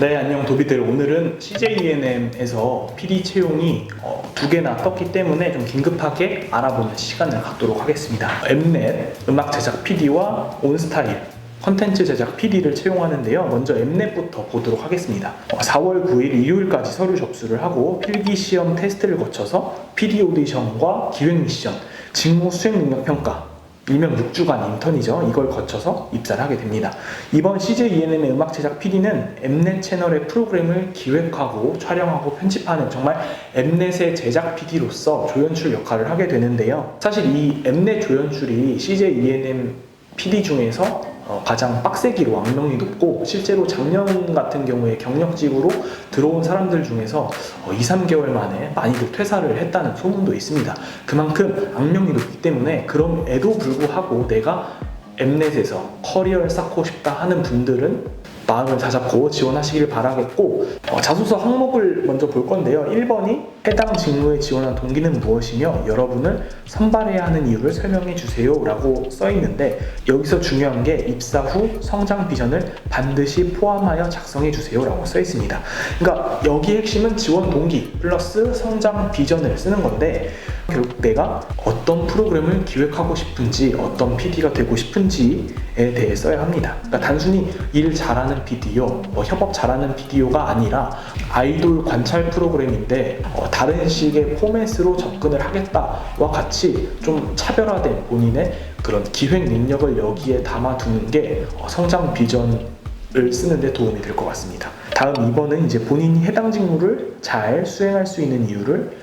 네, 안녕 도비들. 오늘은 CJENM에서 PD 채용이 어, 두 개나 떴기 때문에 좀 긴급하게 알아보는 시간을 갖도록 하겠습니다. 엠넷 음악 제작 PD와 온스타일 컨텐츠 제작 PD를 채용하는데요. 먼저 엠넷부터 보도록 하겠습니다. 어, 4월 9일 일요일까지 서류 접수를 하고 필기 시험 테스트를 거쳐서 PD 오디션과 기획 미션, 직무 수행 능력 평가, 일명 6주간 인턴이죠. 이걸 거쳐서 입사를 하게 됩니다. 이번 CJ ENM의 음악 제작 PD는 엠넷 채널의 프로그램을 기획하고 촬영하고 편집하는 정말 엠넷의 제작 PD로서 조연출 역할을 하게 되는데요. 사실 이 엠넷 조연출이 CJ ENM PD 중에서 어, 가장 빡세기로 악명이 높고 실제로 작년 같은 경우에 경력직으로 들어온 사람들 중에서 어, 2, 3개월 만에 많이들 퇴사를 했다는 소문도 있습니다. 그만큼 악명이 높기 때문에 그럼에도 불구하고 내가 엠넷에서 커리어를 쌓고 싶다 하는 분들은 마음을 다잡고 지원하시길 바라겠고 어, 자소서 항목을 먼저 볼 건데요. 1번이 해당 직무에 지원한 동기는 무엇이며 여러분을 선발해야 하는 이유를 설명해 주세요 라고 써 있는데 여기서 중요한 게 입사 후 성장 비전을 반드시 포함하여 작성해 주세요 라고 써 있습니다. 그러니까 여기 핵심은 지원 동기 플러스 성장 비전을 쓰는 건데 결국 내가 어떤 프로그램을 기획하고 싶은지 어떤 PD가 되고 싶은지에 대해 써야 합니다. 그러니까 단순히 일 잘하는 비디오, 뭐 협업 잘하는 비디오가 아니라 아이돌 관찰 프로그램인데 어, 다른 식의 포맷으로 접근을 하겠다와 같이 좀 차별화된 본인의 그런 기획 능력을 여기에 담아두는 게 어, 성장 비전을 쓰는데 도움이 될 것 같습니다. 다음 2번은 이제 본인이 해당 직무를 잘 수행할 수 있는 이유를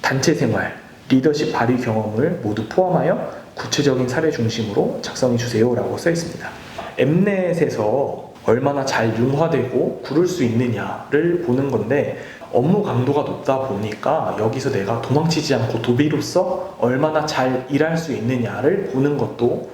단체 생활, 리더십 발휘 경험을 모두 포함하여 구체적인 사례 중심으로 작성해 주세요라고 써 있습니다. 엠넷에서 얼마나 잘 융화되고 구를 수 있느냐를 보는 건데 업무 강도가 높다 보니까 여기서 내가 도망치지 않고 도비로서 얼마나 잘 일할 수 있느냐를 보는 것도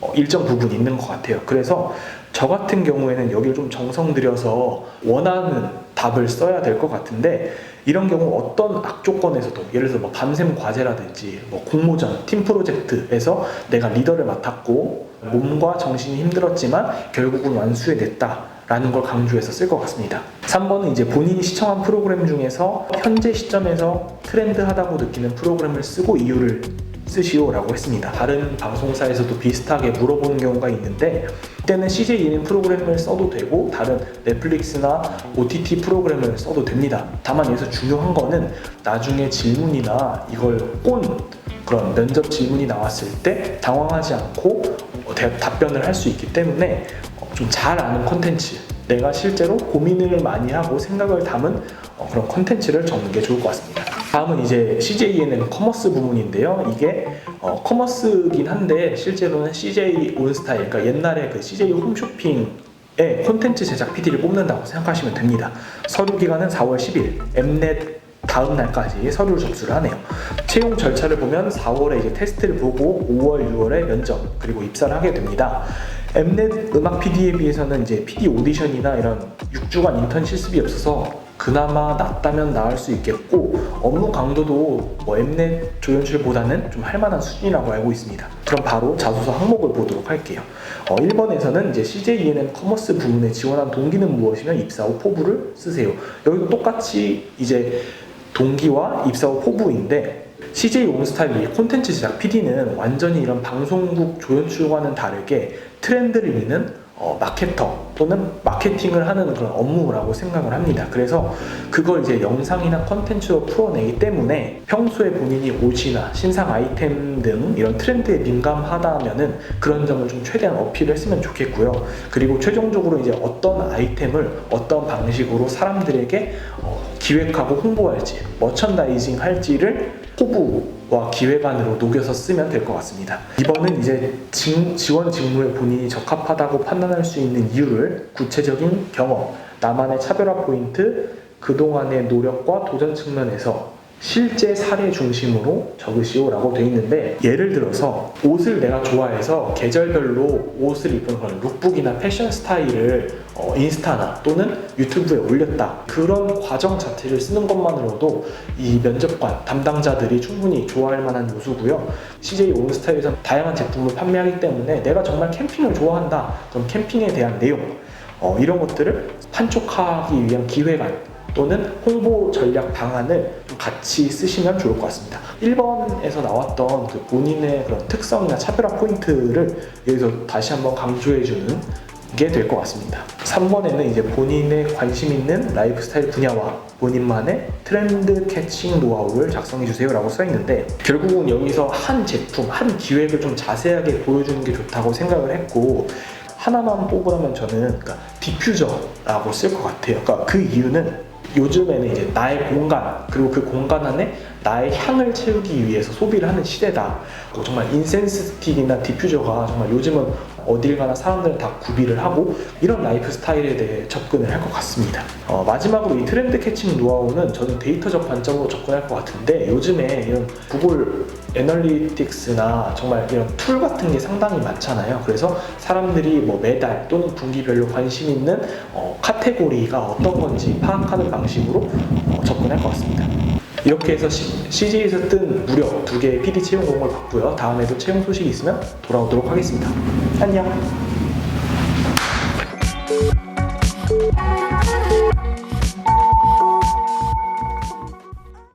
어, 일정 부분 있는 것 같아요. 그래서 저 같은 경우에는 여기를 좀 정성 들여서 원하는 답을 써야 될 것 같은데 이런 경우 어떤 악조건에서도 예를 들어서 뭐 밤샘 과제라든지 뭐 공모전, 팀 프로젝트에서 내가 리더를 맡았고 몸과 정신이 힘들었지만 결국은 완수해냈다. 라는 걸 강조해서 쓸 것 같습니다. 3번은 이제 본인이 시청한 프로그램 중에서 현재 시점에서 트렌드하다고 느끼는 프로그램을 쓰고 이유를 쓰시오라고 했습니다. 다른 방송사에서도 비슷하게 물어보는 경우가 있는데 이때는 CJ 예능 프로그램을 써도 되고 다른 넷플릭스나 OTT 프로그램을 써도 됩니다. 다만 여기서 중요한 거는 나중에 질문이나 이걸 꼰 그런 면접 질문이 나왔을 때 당황하지 않고 어, 대- 답변을 할 수 있기 때문에 좀 잘 아는 콘텐츠 내가 실제로 고민을 많이 하고 생각을 담은 어, 그런 콘텐츠를 적는 게 좋을 것 같습니다. 다음은 이제 CJENM 커머스 부문인데요. 이게 어, 커머스긴 한데 실제로는 CJ 온스타일, 그러니까 옛날에 그 CJ 홈쇼핑의 콘텐츠 제작 PD를 뽑는다고 생각하시면 됩니다. 서류 기간은 4월 10일, 엠넷 다음 날까지 서류를 접수를 하네요. 채용 절차를 보면 4월에 이제 테스트를 보고 5월, 6월에 면접 그리고 입사를 하게 됩니다. 엠넷 음악 PD에 비해서는 이제 PD 오디션이나 이런 6주간 인턴 실습이 없어서 그나마 낫다면 나을 수 있겠고 업무 강도도 뭐 엠넷 조연출보다는 좀 할만한 수준이라고 알고 있습니다. 그럼 바로 자소서 항목을 보도록 할게요. 어, 1번에서는 이제 CJ ENM 커머스 부문에 지원한 동기는 무엇이며 입사 후 포부를 쓰세요. 여기도 똑같이 이제 동기와 입사 후 포부인데 CJ 온스타일 이 콘텐츠 제작 PD는 완전히 이런 방송국 조연출과는 다르게 트렌드를 미는 어, 마케터 또는 마케팅을 하는 그런 업무라고 생각을 합니다. 그래서 그걸 이제 영상이나 컨텐츠로 풀어내기 때문에 평소에 본인이 옷이나 신상 아이템 등 이런 트렌드에 민감하다면은 그런 점을 좀 최대한 어필을 했으면 좋겠고요. 그리고 최종적으로 이제 어떤 아이템을 어떤 방식으로 사람들에게 어, 기획하고 홍보할지, 머천다이징 할지를 호부 와 기획안으로 녹여서 쓰면 될 것 같습니다. 이번은 이제 직- 지원 직무에 본인이 적합하다고 판단할 수 있는 이유를 구체적인 경험, 나만의 차별화 포인트, 그동안의 노력과 도전 측면에서 실제 사례 중심으로 적으시오라고 되어 있는데 예를 들어서 옷을 내가 좋아해서 계절별로 옷을 입은 그런 룩북이나 패션 스타일을 어, 인스타나 또는 유튜브에 올렸다. 그런 과정 자체를 쓰는 것만으로도 이 면접관 담당자들이 충분히 좋아할 만한 요소고요. CJ 온스타일에서 다양한 제품을 판매하기 때문에 내가 정말 캠핑을 좋아한다. 그럼 캠핑에 대한 내용 어, 이런 것들을 판촉하기 위한 기획안 또는 홍보 전략 방안을 좀 같이 쓰시면 좋을 것 같습니다. 1번에서 나왔던 그 본인의 그런 특성이나 차별화 포인트를 여기서 다시 한번 강조해주는 게 될 것 같습니다. 3번에는 이제 본인의 관심 있는 라이프 스타일 분야와 본인만의 트렌드 캐칭 노하우를 작성해 주세요라고 써 있는데 결국은 여기서 한 제품, 한 기획을 좀 자세하게 보여주는 게 좋다고 생각을 했고 하나만 뽑으라면 저는 그러니까 디퓨저라고 쓸 것 같아요. 그러니까 그 이유는 요즘에는 이제 나의 공간 그리고 그 공간 안에 나의 향을 채우기 위해서 소비를 하는 시대다. 뭐 정말 인센스 스틱이나 디퓨저가 정말 요즘은 어딜 가나 사람들은 다 구비를 하고 이런 라이프 스타일에 대해 접근을 할 것 같습니다. 어, 마지막으로 이 트렌드 캐칭 노하우는 저는 데이터적 관점으로 접근할 것 같은데 요즘에 이런 구글 애널리틱스나 정말 이런 툴 같은 게 상당히 많잖아요. 그래서 사람들이 뭐 매달 또는 분기별로 관심 있는 어, 카테고리가 어떤 건지 파악하는 방식으로 어, 접근할 것 같습니다. 이렇게 해서 CJ에서 뜬 무려 두 개의 PD 채용 공고를 봤고요. 다음에도 채용 소식이 있으면 돌아오도록 하겠습니다. 안녕!